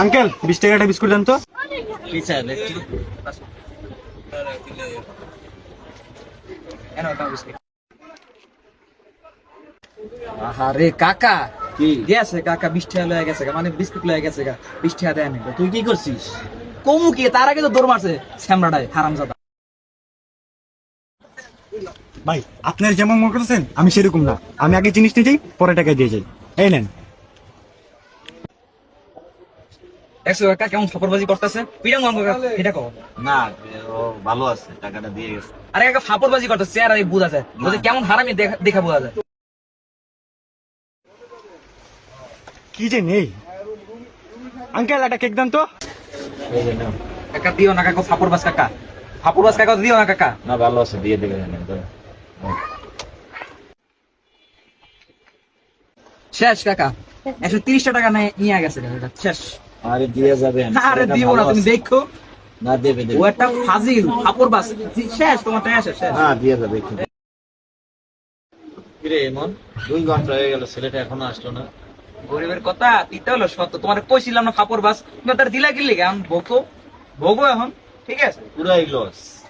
Uncle বিশ টাকাটা biscuit দেন তো। আরে কাকা। কি? গেছে কাকা বিশ টাকা লয়ে গেছে গা, মানে বিস্কুট লয়ে গেছে বিশ টাকা দেয় তুই কি করছিস? কমু কি তার আগে তো দৌড় মারছে হারামজাদা। ভাই আপনার যেমন মনে করতেছেন আমি সেরকম না। আমি আগে জিনিস নিয়ে যাই পরে টাকা দিয়ে যাই। এই নেন। একশো কাকা কেমন ফাপড়বাজি করতেছে? পিড়াং এটা কো না ও ভালো আছে টাকাটা দিয়ে গেছে। আরে কাকা ফাপড়বাজি করতেছে চেহারা বোঝা যায়। বলছে কেমন হারামি দেখা- বোঝা যায়। কি যে নেই? আঙ্কেল একটা কেক দেন তো। কাকা দিও না কাকা ফাপড়বাজ কাকা। ফাপড়বাজ কাকা দিও না কাকা। না ভালো আছে দিয়ে দেবে শেষ কাকা। একশো তিরিশটা টাকা নিয়ে- নিয়ে গেছে শেষ। আরে দিয়ে যাবেন আরে দিব না তুমি দেখো। না দেবে দেবে। ও একটা ফাজিল ফাপড়বাজ শেষ তোমার টাকা শেষ হ্যাঁ দিয়ে যাবে কিরে এমন দুই ঘণ্টা হয়ে গেল ছেলেটা এখনও আসলো না। গরিবের কথা দিতে হলো সত্য। তোমার কইছিলাম না কাপড় বাস। তুমি তার দিলা কিনলে এখন ভোগো ভোগো এখন ঠিক আছে? পুরাই লস